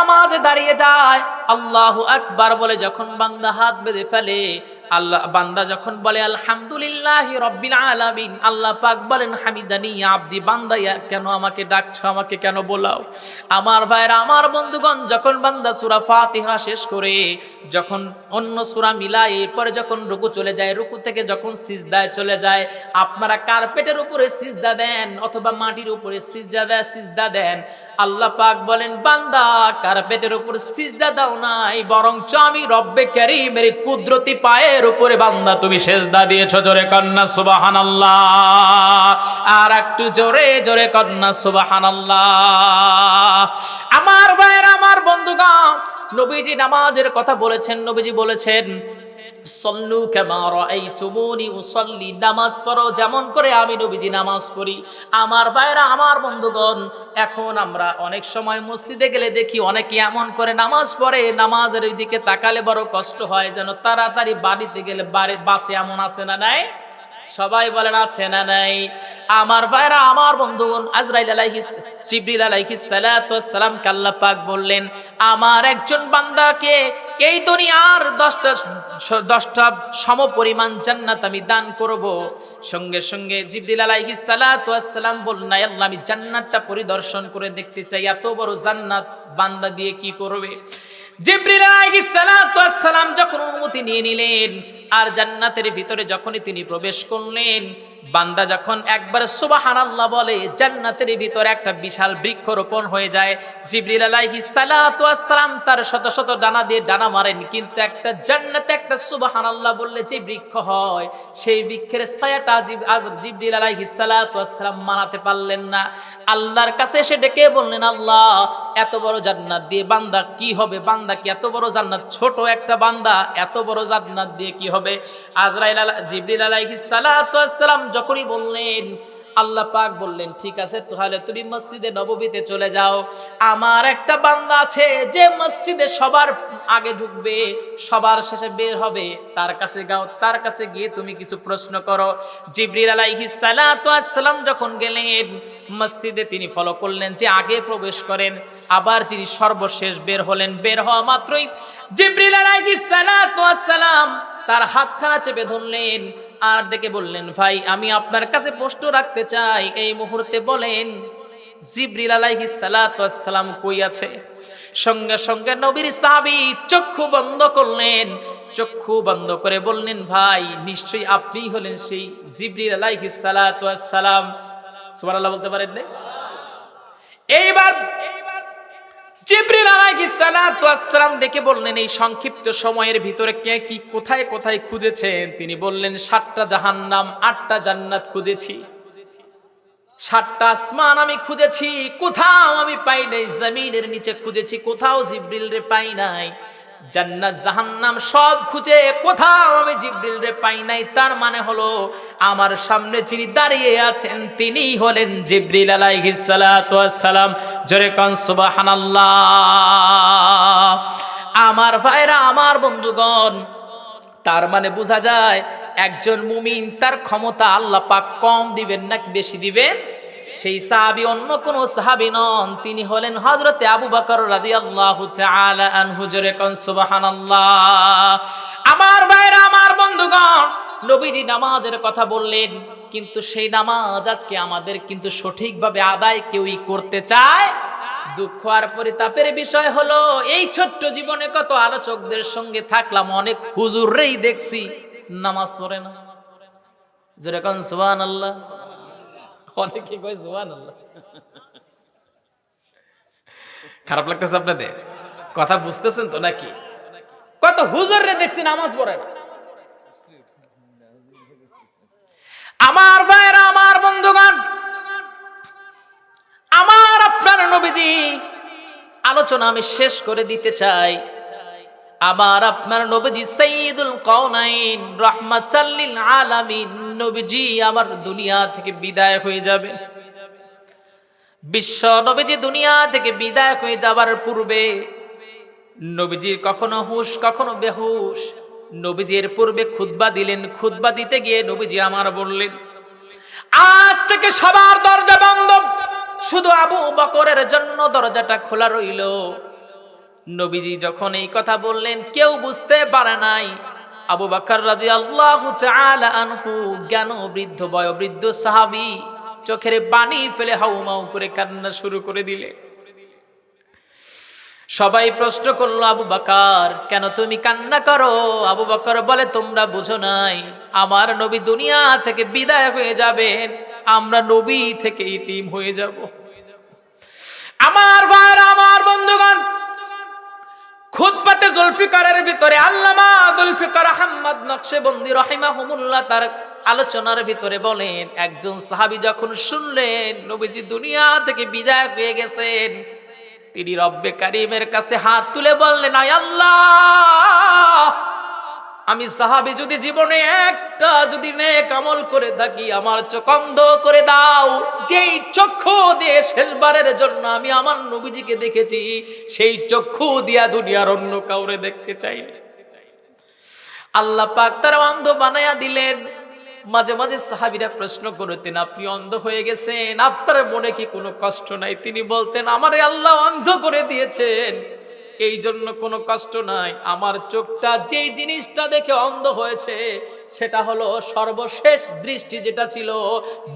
নামাজে দাঁড়িয়ে যায় আল্লাহ আকবার বলে যখন বান্দা হাত বেঁধে ফেলে আল্লাহ, বান্দা যখন বলে, আলহামদুলিল্লাহ রব্বিল আলামিন আল্লাহ পাক বলেন হামিদানি আব্দি, বান্দা কেন আমাকে ডাকছো, আমাকে কেন বলাও? আমার ভাইরা আমার বন্ধুগণ, যখন বান্দা সুরা ফাতিহা শেষ করে, যখন অন্য সূরা মিলায়, এরপরে যখন রুকু চলে যায়, রুকু থেকে যখন সিজদায় চলে যায়, আপনারা কার্পেটের উপরে সিজদা দেন, অথবা মাটির উপরে সিজদা দেয়, সিজদা দেন, আল্লাহ পাক বলেন, বান্দা, কার্পেটের উপর সিজদা দাও নাই, বরঞ্চ আমি রব্বে কারীমের কুদরতি পায়ের উপরে বান্দা, তুমি সেজদা দিয়েছ জোরে কন্যা সুবাহান আর একটু জোরে জোরে কন্যা সুবাহান আমার ভাইয়ের, আমার বন্ধুগণ, নবীজি নামাজের কথা বলেছেন, নবীজি বলেছেন সল্লু কেমার এই চুমুনি উসল্লি, নামাজ পড়ো, যেমন করে আমি নবীজি নামাজ পড়ি। আমার ভাইরা, আমার বন্ধুগণ, এখন আমরা অনেক সময় মসজিদে গেলে দেখি অনেকে এমন করে নামাজ পড়ে, নামাজের দিকে তাকালে বড় কষ্ট হয়, যেন তাড়াতাড়ি বাড়িতে গেলে বাড়ি বাঁচে এমন আছে না নাই? সবাই বলেন, আছে না নাই? আমার ভাইরা, আমার বন্ধু আজরাইল আলাইহিস, জিবরিল আলাইহিস সালাতু সালাম কাল্লা পাক বললেন, আমার একজন বান্দাকে এই দুনিয়ার দশটা দশটা সম পরিমাণ জান্নাত আমি দান করব। সঙ্গে সঙ্গে জিবরিল আলাইহিস সালাতু সালাম বললেন "আয় আল্লাহ, আমি জান্নাতটা পরিদর্শন করে দেখতে চাই, এত বড় জান্নাত বান্দা দিয়ে কি করবে? জিবরিল আলাইহিস সালাতু সালাম যখন অনুমতি নিয়ে নিলেন আর জান্নাতের ভিতরে যখনই তিনি প্রবেশ করলেন, বান্দা যখন একবার সুবহানাল্লাহ বলে, জান্নাতের ভিতরে একটা বিশাল বৃক্ষ রোপণ হয়ে যায়, জিবরিল আলাইহিস সালাতু আসসালাম তার শত শত ডানা দিয়ে ডানা মারেন, কিন্তু একটা জান্নাতে একটা সুবহানাল্লাহ বললে যে বৃক্ষ হয়, সেই বৃক্ষের ছায়াটা আজ জিবরিল আলাইহিস সালাতু আসসালাম মানাতে পারলেন না। আল্লাহর কাছে এসে ডেকে বললেন, আল্লাহ এত বড় জান্নাত দিয়ে বান্দা কি হবে? বান্দা কি এত বড় জান্নাত? ছোট একটা বান্দা এত বড় জান্নাত দিয়ে কি হবে? আজরাইল জিবরিল আলাইহিস আসসালাম যখনই বললেন আল্লাহ পাক বললেন, ঠিক আছে, তাহলে তুমি মসজিদে নববীতে চলে যাও। আমার একটা বান্দা আছে, যে মসজিদে সবার আগে ঢুকবে, সবার শেষে বের হবে। তার কাছে গাও তার কাছে গিয়ে তুমি কিছু প্রশ্ন করো। জিবরিল আলাইহিস সালাতু আসসালাম যখন গেলেন, মসজিদে তিনি ফলো করলেন যে আগে প্রবেশ করেন। আবার যিনি সর্বশেষ বের হলেন, বের হওয়া মাত্রই জিবরিল আসসালাম তার হাতখানা চেপে ধরলেন। আর ডেকে বললেন, ভাই, আমি আপনার কাছে প্রশ্ন রাখতে চাই। এই মুহূর্তে বলেন, জিবরিল আলাইহিস সালাতু আসসালাম কই আছে? সঙ্গে সঙ্গে নবীর সাহাবী চক্ষু বন্ধ করলেন। চক্ষু বন্ধ করে বললেন, ভাই, নিশ্চয়ই আপনিই হলেন সেই জিবরিল আলাইহিস সালাতু আসসালাম সুবহানাল্লাহ বলতে পারেন না এইবার জিবরিল আলাইহিস সালাতু আসসালাম ডেকে বললেন, এই সংক্ষিপ্ত সময়ের ভিতরে কে কি কোথায় কোথায় খুঁজেছেন? তিনি বললেন, সাতটা জাহান্নাম, আটটা জান্নাত খুঁজেছি। সাতটা আসমান আমি খুঁজেছি, কোথাও আমি পাই নাই, জমিনের নিচে খুঁজেছি, কোথাও জিব্রিল রে পাই নাই। জান্নাত, জাহান্নাম সব খুঁজে কোথাও আমি জিব্রিল রে পাই নাই। তার মানে হলো, আমার সামনে যিনি দাঁড়িয়ে আছেন, তিনিই হলেন জিব্রিল আলাইহিস সালাতু ওয়াসসালাম জোরে কোন, সুবহানাল্লাহ। আমার ভাইরা, আমার বন্ধুগণ, তার মানে বোঝা যায়, একজন মুমিন তার ক্ষমতা আল্লাহ পাক কম দিবেন নাকি বেশি দিবেন? সেই সাহাবি অন্য কোন সাহাবি নন, তিনি হলেন হযরতে আবু বকর রাদিয়াল্লাহু তাআলা আনহু। জোরে কোন, সুবহানাল্লাহ। আমার ভাইরা, আমার বন্ধুগণ, নবীজি নামাজের কথা বললেন, কিন্তু সেই নামাজ আজকে আমাদের কিন্তু সঠিকভাবে আদায় কেউই করতে চায়। দুঃখ আর পরিতাপের বিষয় হলো, এই ছোট্ট জীবনে কত আলোচকদের সঙ্গে থাকলাম, অনেক হুজুররেই দেখছি, নামাজ পড়ে না। যেরকম সুহান আল্লাহ অনেকে কয় আল্লাহ খারাপ লাগতেছে আপনাদের? কথা বুঝতেছেন তো নাকি? কত হুজুররে দেখছি নামাজ পড়ে। না আমার ভাইরা, আমার বন্ধুগণ, আমার আপনার নবীজি, আলোচনা আমি শেষ করে দিতে চাই। আমার আপনার নবীজি সঈদুল কওনাইন রহমাতাল্লিল আলামিন নবীজি আমার দুনিয়া থেকে বিদায় হয়ে যাবেন। বিশ্ব নবীজি দুনিয়া থেকে বিদায় হয়ে যাবার পূর্বে নবীজির কখনো হুশ, কখনো বেহুশ, নবীজির পূর্বে খুতবা দিলেন, খুতবা দিতে গিয়ে নবীজি আমার বললেন, আজ থেকে সবার দরজা বন্ধ। শুধু আবু বকরের জন্য দরজাটা খোলা রইল। নবীজি যখন এই কথা বললেন, কেউ বুঝতে পারে নাই। আবু বাকর রাজি আল্লাহ আনহু, জ্ঞান বৃদ্ধ, বয়োবৃদ্ধ সাহাবি চোখের পানি ফেলে হাউমাউ করে কান্না শুরু করে দিলে। সবাই প্রশ্ন করল, আবু বাকার, কেন তুমি কান্না করো? আবু বাকর বলে, তোমরা বুঝো নাই, আমার নবী দুনিয়া থেকে বিদায় হয়ে যাবেন, আমরা নবী থেকে ইতিম হয়ে যাব। আমার ভাইরা আমার বন্ধুগণ খুতবাতে জুলফিকারের ভিতরে আল্লামা জুলফিকার আহমদ নকশেবন্দি রহিমাহুমুল্লাহ তার আলোচনার ভিতরে বলেন, একজন সাহাবি যখন শুনলেন, নবীজি দুনিয়া থেকে বিদায় পেয়ে গেছেন, তিনি রব্বে কারিমের কাছে হাত তুলে বললেন, আয় আল্লাহ আমি সাহাবি, যদি জীবনে একটা যদি নেক করে থাকি, আমার চোখ অন্ধ করে দাও। যেই চক্ষু দিয়ে শেষবারের জন্য আমি আমার নবীজিকে দেখেছি, সেই চক্ষু দিয়া দুনিয়ার অন্য কাউরে দেখতে চাই আল্লাহ পাক তারা অন্ধ বানায়া দিলেন। মাঝে মাঝে সাহাবিরা প্রশ্ন করতেন, আপনি অন্ধ হয়ে গেছেন, আপনার মনে কি কোনো কষ্ট নাই? তিনি বলতেন, আমারে আল্লাহ অন্ধ করে দিয়েছেন। এই জন্য কোনো কষ্ট নাই। আমার চোখটা যেই জিনিসটা দেখে অন্ধ হয়েছে, সেটা হলো সর্বশেষ দৃষ্টি যেটা ছিল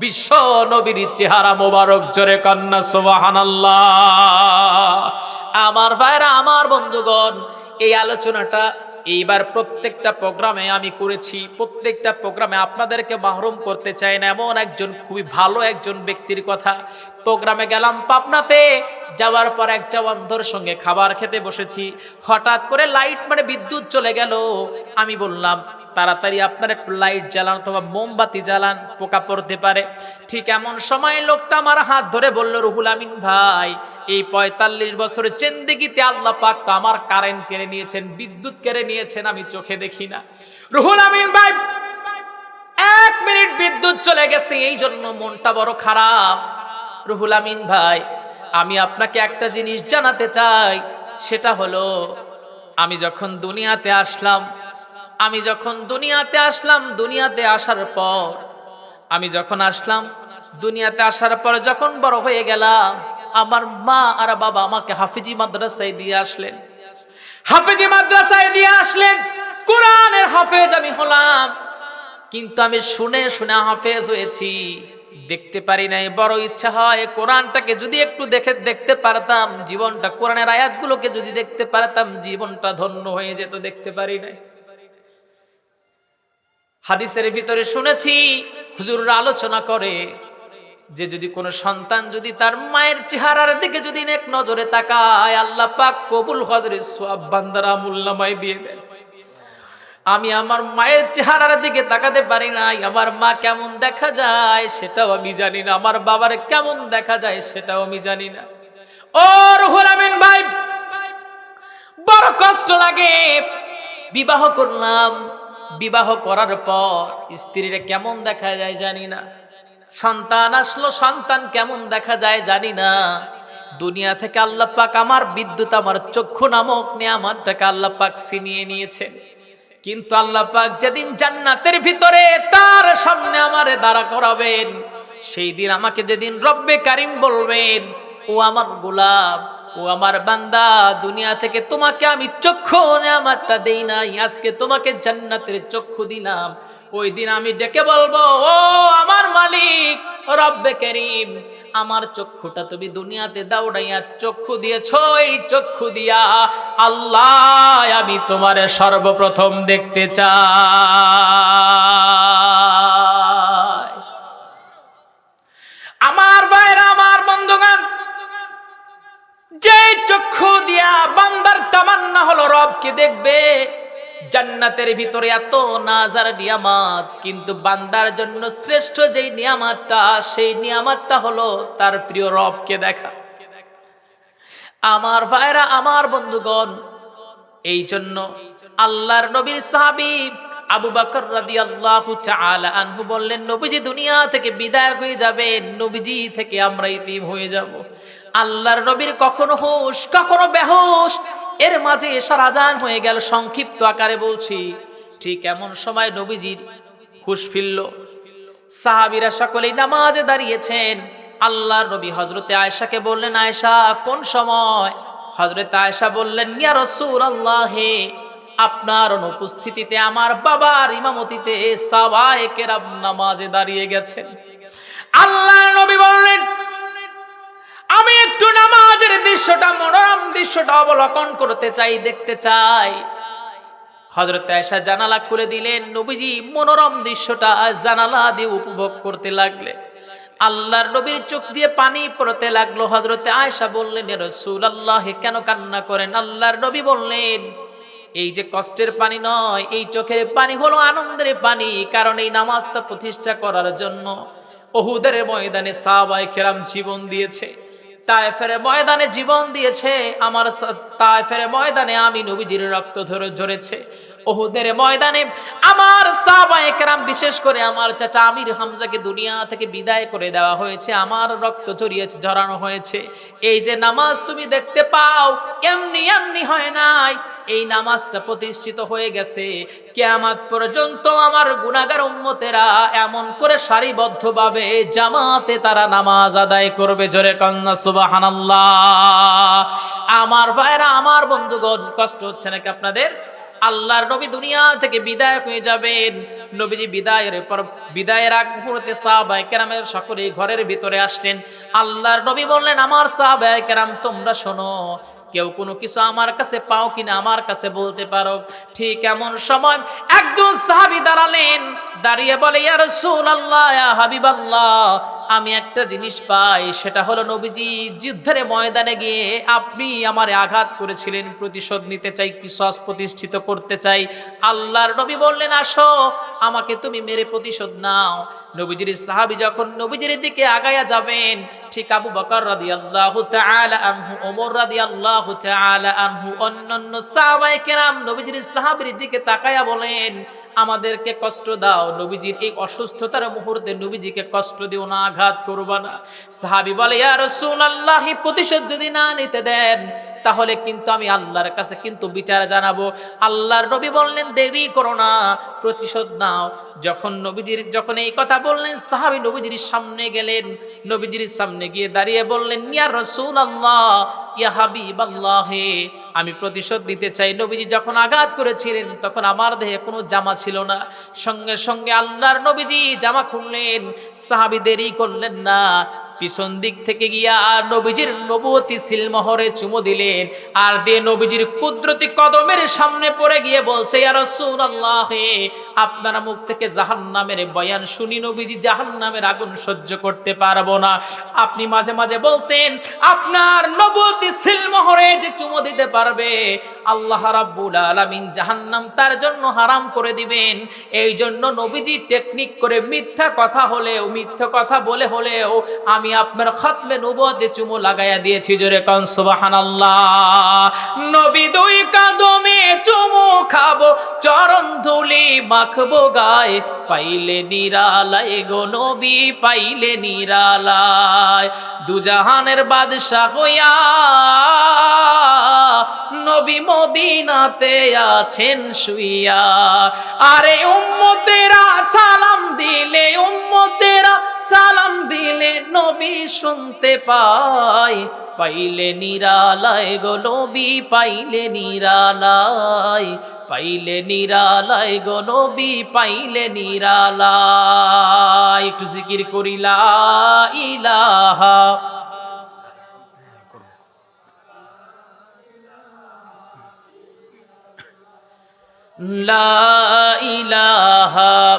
বিশ্ব নবীর চেহারা মোবারক, জোরে কন্যা সোবাহান আমার ভাইরা, আমার বন্ধুগণ, এই আলোচনাটা এইবার প্রত্যেকটা প্রোগ্রামে আমি করেছি, প্রত্যেকটা প্রোগ্রামে আপনাদেরকে মাহরুম করতে চাই না। এমন একজন খুবই ভালো একজন ব্যক্তির কথা। প্রোগ্রামে গেলাম পাবনাতে, যাওয়ার পর একটা অন্ধর সঙ্গে খাবার খেতে বসেছি। হঠাৎ করে লাইট মানে বিদ্যুৎ চলে গেল। আমি বললাম তাড়াতাড়ি আপনার একটু লাইট জ্বালান অথবা মোমবাতি জ্বালান, পোকা পড়তে পারে। ঠিক এমন সময় লোকটা আমার হাত ধরে বলল, রুহুল আমিন ভাই, এই পঁয়তাল্লিশ বছরের চেন্দিগিতে আল্লাহ পাক তো আমার কারেন্ট কেড়ে নিয়েছেন, বিদ্যুৎ কেড়ে নিয়েছেন, আমি চোখে দেখি না। রুহুল আমিন ভাই, এক মিনিট বিদ্যুৎ চলে গেছে, এই জন্য মনটা বড় খারাপ। রুহুল আমিন ভাই, আমি আপনাকে একটা জিনিস জানাতে চাই, সেটা হলো, আমি যখন দুনিয়াতে আসলাম আমি যখন দুনিয়াতে আসলাম, দুনিয়াতে আসার পর, আমি যখন আসলাম, দুনিয়াতে আসার পর যখন বড় হয়ে গেলাম, আমার মা আর বাবা আমাকে হাফিজি মাদ্রাসায় দিয়ে আসলেন। হাফেজি মাদ্রাসায় দিয়ে আসলেন। কোরআনের হাফেজ আমি হলাম। কিন্তু আমি শুনে শুনে হাফেজ হয়েছি। দেখতে পারি নাই, বড় ইচ্ছা হয় কোরআনটাকে যদি একটু দেখে দেখতে পারতাম, জীবনটা, কোরআনের আয়াতগুলোকে যদি দেখতে পারতাম, জীবনটা ধন্য হয়ে যেত, দেখতে পারি নাই। হাদিসের ভিতরে শুনেছি, হুজুররা আলোচনা করে যে যদি কোনো সন্তান যদি তার মায়ের চেহারার দিকে যদি এক নজরে তাকায়, আল্লাহ পাক কবুল হজরের সব বান্দারা মূল্যমায় দিয়ে দেন। আমি আমার মায়ের চেহারার দিকে তাকাতে পারি নাই, আমার মা কেমন দেখা যায় সেটাও আমি জানি না, আমার বাবার কেমন দেখা যায় সেটাও আমি জানি না। ও রুহুল আমিন ভাই, বড় কষ্ট লাগে, বিবাহ করলাম বিবাহ করার পর স্ত্রীরা কেমন দেখা যায় জানি না। সন্তান আসলো, সন্তান কেমন দেখা যায় জানি না। দুনিয়া থেকে আল্লাহ পাক আমার বিদ্যুৎ, আমার চক্ষু নামক নিয়ামতটাকে আল্লাহ পাক ছিনিয়ে নিয়েছেন কিন্তু আল্লাহ পাক যেদিন জান্নাতের ভিতরে তার সামনে আমারে দাঁড়া করাবেন, সেই দিন আমাকে যেদিন রব্বে কারিম বলবেন, ও আমার গোলাপ ও আমার বান্দা, দুনিয়া থেকে তোমাকে আমি চক্ষু আমারটা দেই নাই। আজকে তোমাকে জান্নাতের চক্ষু দিলাম। ওই দিন আমি ডেকে বলব, ও আমার মালিক, রব্বে করিম, আমার চক্ষুটা তুমি দুনিয়াতে দাউড়াইয়া চক্ষু দিয়েছ, এই চক্ষু দিয়া আল্লাহ আমি তোমার সর্বপ্রথম দেখতে চাই। যে চক্ষু দিয়া বান্দার তামান্না হলো রবকে দেখবে? জান্নাতের ভিতরে এত নাজার নিয়ামাত, কিন্তু বান্দার জন্য শ্রেষ্ঠ যেই নিয়ামাতটা, সেই নিয়ামাতটা হলো তার প্রিয় রবকে দেখা। আমার ভাইরা, আমার বন্ধুগণ, এই জন্য আল্লাহর নবীর সাহাবী আবু বকর রাদিয়াল্লাহু তাআলা আনহু বললেন, নবীজি দুনিয়া থেকে বিদায় হয়ে যাবেন, নবীজি থেকে আমরা ইতিম হয়ে যাব। আল্লাহর নবীর কখনো হুশ, কখনো বেহুশ। এর মাঝে সারাজান হয়ে গেল সংক্ষিপ্ত আকারে বলছি, ঠিক এমন সময় নবীজির হুশ ফিরল। সাহাবিরা সকলেই নামাজে দাঁড়িয়েছেন। আল্লাহর নবী হজরতে আয়েশাকে বললেন, আয়েশা, কোন সময়? হজরত আয়েশা বললেন, ইয়া রাসূলুল্লাহ, আপনার অনুপস্থিতিতে আমার বাবার ইমামতিতে সাবায়ে কেরাম নামাজে দাঁড়িয়ে গেছেন। আল্লাহ নবী বললেন আমি একটু নামাজের দৃশ্যটা, মনোরম দৃশ্যটা অবলোকন করতে চাই, দেখতে চাই। হজরত আয়েশা জানালা খুলে দিলেন, নবীজি মনোরম দৃশ্যটা জানালা দিয়ে উপভোগ করতে লাগলেন। আল্লাহর নবীর চোখ দিয়ে পানি পড়তে লাগল। হজরতে আয়েশা বললেন রসুল আল্লাহ কেন কান্না করেন? আল্লাহর নবী বললেন, এই যে কষ্টের পানি নয়, এই চোখের পানি হলো আনন্দের পানি, কারণ এই নামাজটা প্রতিষ্ঠা করার জন্য ওহুদের ময়দানে সাহাবায়ে কেরাম জীবন দিয়েছে। তায়েফের ময়দানে জীবন দিয়েছে। আমার তাই ফেরে ময়দানে আমি নবীজির রক্ত ধরে ঝরেছে। ওহুদের ময়দানে আমার সাহাবায়ে কেরাম বিশেষ করে আমার চাচা আমির হামজাকে দুনিয়া থেকে বিদায় করে দেওয়া হয়েছে। আমার রক্ত ঝরিয়েছে, ঝরানো হয়েছে। এই যে নামাজ তুমি দেখতে পাও, এমনি এমনি হয় নাই। এই নামাজটা প্রতিষ্ঠিত হয়ে গেছে। কেয়ামাত পর্যন্ত আমার গুনাগার উম্মতেরা এমন করে সারিবদ্ধভাবে জামাতে তারা নামাজ আদায় করবে। জোরে কন্যা সুবাহানাল্লাহ। আমার ভাইরা, আমার বন্ধুগণ, কষ্ট হচ্ছে নাকি আপনাদের? আল্লাহর নবী দুনিয়া থেকে বিদায় হয়ে যাবেন। নবীজি বিদায়ের পর, বিদায়ের আগ মুহূর্তে সাহাবায়ে কেরামের সকলেই ঘরের ভিতরে আসলেন। আল্লাহর নবী বললেন, আমার সাহাবায়ে কেরাম, তোমরা শোনো কেউ কোনো কিছু আমার কাছে পাও কিনা আমার কাছে বলতে পারো। ঠিক এমন সময় একজন সাহাবি দাঁড়ালেন, দাঁড়িয়ে বলে, ইয়া রাসূলুল্লাহ, ইয়া হাবিবাল্লাহ আমি একটা জিনিস পাই, সেটা হলো নবীজি, যুদ্ধের ময়দানে গিয়ে আপনি আমার আঘাত করেছিলেন, প্রতিশোধ নিতে চাই কিসস প্রতিষ্ঠিত করতে চাই। আল্লাহর নবী বললেন, আসো, আমাকে তুমি মেরে প্রতিশোধ নাও। নবীজির সাহাবী যখন নবীজির দিকে আগায়া যাবেন, ঠিক আবু বকর রাদিয়াল্লাহু তাআলা আনহু, ওমর রাদিয়াল্লাহু তাআলা আনহু, অন্যান্য সাহাবায়ে কেরাম নবীজির সাহাবীর দিকে তাকায়া বলেন আমাদেরকে কষ্ট দাও, নবীজির এই অসুস্থতার মুহূর্তে নবীজিকে কষ্ট দিও না, আঘাত করবা না। সাহাবি বলে, ইয়া রাসূলুল্লাহ, প্রতিশোধ যদি না নিতে দেন, তাহলে কিন্তু আমি আল্লাহর কাছে কিন্তু বিচার জানাব। আল্লাহর নবী বললেন, দেরি করো না, প্রতিশোধ নাও। যখন নবীজির, যখন এই কথা বললেন, সাহাবি নবীজির সামনে গেলেন। নবীজির সামনে গিয়ে দাঁড়িয়ে বললেন, ইয়া রাসূলুল্লাহ, ইয়া হাবিবাল্লাহ আমি প্রতিশোধ দিতে চাই। নবীজি যখন আঘাত করেছিলেন, তখন আমার দেহে কোনো জামা ছিল না। সঙ্গে সঙ্গে আল্লাহর নবীজি জামা খুললেন। সাহাবিদেরই করলেন না। পিছন দিক থেকে গিয়া নবীজির নবতী সিলমোহরে চুমো দিলেন। আর দিয়ে নবীজির কুদরতি কদমের সামনে পড়ে গিয়ে বলছে, ইয়া রাসূলুল্লাহ, আপনার মুখ থেকে জাহান্নামের বয়ান শুনি নবীজি, জাহান্নামের আগুন সহ্য করতে পারব না। আপনি মাঝে মাঝে বলতেন, আপনার নবতী সিলমোহরে যে চুমো দিতে পারবে, আল্লাহ রাব্বুল আলামিন জাহান্নাম তার জন্য হারাম করে দিবেন। এই জন্য নবীজি টেকনিক করে মিথ্যা কথা হলেও, মিথ্যা কথা বলে হলেও আমি আপনার খতমে নবতে চুমো লাগাইয়া দিয়েছি, জোরে কন সুবহানাল্লাহ। নবী দুই কাদমে চুমো খাব, চরণ ধুলি মাখবো গায়ে, পাইলে নিরালায় গো নবী, পাইলে নিরালায়। দুজাহানের বাদশাহ হইয়া নবী মদিনাতে আছেন শুইয়া। আরে উম্মতেরা সালাম দিলে, উম্মতেরা সালাম দিলে নবী শুনতে পায়। পাইলে নিরালায় গো নবী, পাইলে নিরালায়। পাইলে নিরালায় গো নবী, পাইলে নিরালায়। একটু জিকির করিলা ইলাহা। লা ইলাহা।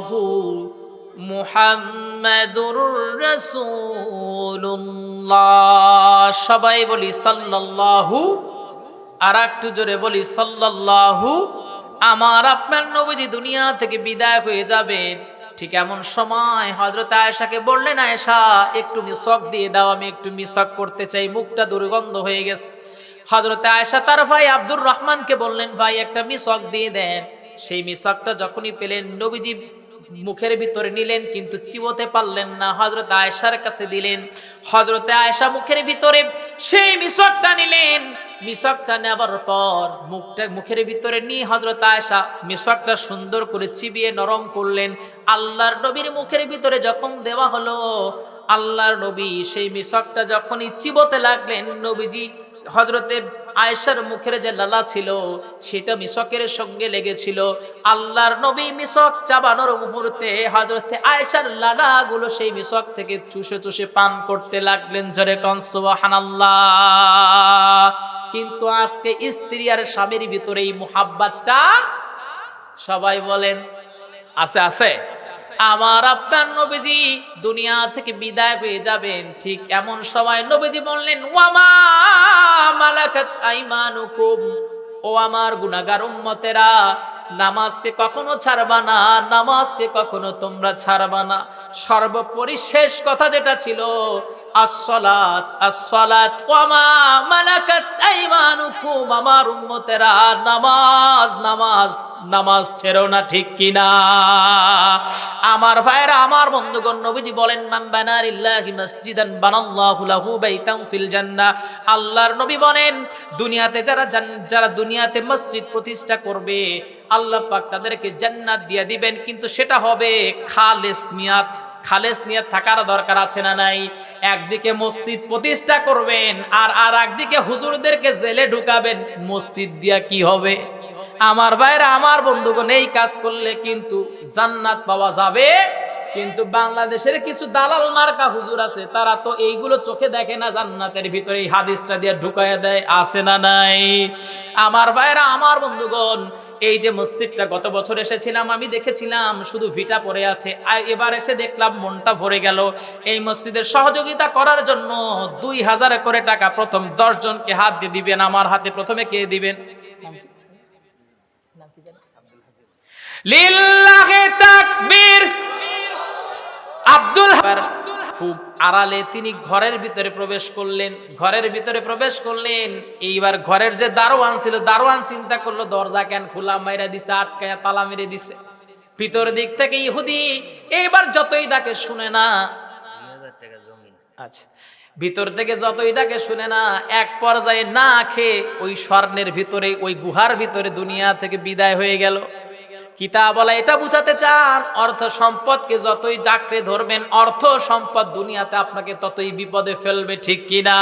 ইহু মুহাম্মদুর রসুল্লাহ সবাই বলি সাল্লাল্লাহু আর একটু জোরে বলি সাল্লাল্লাহু আমার আপনার নবীজি দুনিয়া থেকে বিদায় হয়ে যাবেন। ঠিক এমন সময় হজরত আয়েশাকে বললেন, আয়েশা, একটু মিসক দিয়ে দাও, আমি একটু মিসক করতে চাই, মুখটা দুর্গন্ধ হয়ে গেছে। হজরত আয়েশা তার ভাই আব্দুর রহমানকে বললেন, ভাই, একটা মিসক দিয়ে দেন। সেই মিসকটা যখনই পেলেন, নবীজি মুখের ভিতরে নিলেন, কিন্তু চিবোতে পারলেন না। হজরত আয়েশার কাছে দিলেন হজরতে আয়েশা মুখের ভিতরে সেই মিসকটা নিলেন। মিসকটা নেবার পর মুখটা মুখের ভিতরে নিয়ে হজরত আয়েশা মিশকটা সুন্দর করে চিবিয়ে নরম করলেন। আল্লাহর নবীর মুখের ভিতরে যখন দেওয়া হলো, আল্লাহর নবী সেই মিশকটা যখনই চিবোতে লাগলেন, নবীজি হজরতে আয়েশার মুখের যে লালা ছিল, সেটা মিশকের সঙ্গে লেগেছিল। আল্লাহর নবী মিশক চাবানোর মুহূর্তে হজরতে আয়েশার লালাগুলো সেই মিশক থেকে চুষে চুষে পান করতে লাগলেন। জরে কনসুবাহানাল্লাহ কিন্তু আজকে স্ত্রী আর স্বামীর ভিতরে এই মোহাব্বাতটা সবাই বলেন, আছে আছে? আমার আপনার নবীজি দুনিয়া থেকে বিদায় পেয়ে যাবেন, ঠিক এমন সময় নবীজি বললেন, ওয়ামা মালাকাত আইমানুকুম, ও আমার গুনাহগার উম্মতেরা নামাজকে কখনো ছাড়বা না, নামাজকে কখনো তোমরা ছাড়বা না। সর্বোপরি শেষ কথা যেটা ছিল আমার নামাজ নামাজ নামাজ না, ঠিক আমার আমার বন্ধুগণ বলেন জান্নাহ। আল্লাহর নবী বলেন, দুনিয়াতে যারা যারা দুনিয়াতে মসজিদ প্রতিষ্ঠা করবে আল্লাহ পাক তাদেরকে জান্নাত দিয়ে দিবেন, কিন্তু সেটা হবে খালেস নিয়াত। খালেস নিয়াত থাকার দরকার আছে না নাই? একদিকে মসজিদ প্রতিষ্ঠা করবেন আর আর একদিকে হুজুরদেরকে জেলে ঢুকাবেন। মসজিদ দিয়া কি হবে? আমার ভাইরা, আমার বন্ধুগণ, এই কাজ করলে কিন্তু জান্নাত পাওয়া যাবে কিন্তু বাংলাদেশের কিছু দালাল মার্কা হুজুর আছে তারা তো এইগুলো চোখে দেখে না জান্নাতের ভিতরে এই হাদিসটা দিয়ে ঢুকাইয়া দেয় আছে না নাই? আমার ভাইরা আমার বন্ধুগণ এই যে মসজিদটা গত বছর এসেছিলাম আমি দেখেছিলাম শুধু ভিটা পড়ে আছে আর এবার এসে দেখলাম মনটা ভরে গেল। এই মসজিদের সহযোগিতা করার জন্য দুই হাজার করে টাকা প্রথম দশ জনকে হাত দিয়ে দিবেন আমার হাতে প্রথমে কে দিবেন? লিল্লাহে তাকবীর। আব্দুল খুব আড়ালে তিনি ঘরের ভিতরে প্রবেশ করলেন। ঘরের ভিতরে প্রবেশ করলেন। এইবার ঘরের যে দারোয়ান ছিল, দারোয়ান চিন্তা করল, দরজা কেন খোলা মাইরা দিছে, আটকায়া তালা মেরে দিছে। ভিতর দিক থেকে ইহুদি এইবার যতই ডাকে শুনে না আচ্ছা ভিতর থেকে যতই ডাকে শুনে না, এক পর্যায়ে না খেয়ে ওই স্বর্ণের ভিতরে, ওই গুহার ভিতরে দুনিয়া থেকে বিদায় হয়ে গেল। কিতাব বলা এটা বুঝাতে চান, অর্থ সম্পদকে যতই জাকড়ে ধরবেন, অর্থ সম্পদ দুনিয়াতে আপনাকে ততই বিপদে ফেলবে, ঠিক কিনা?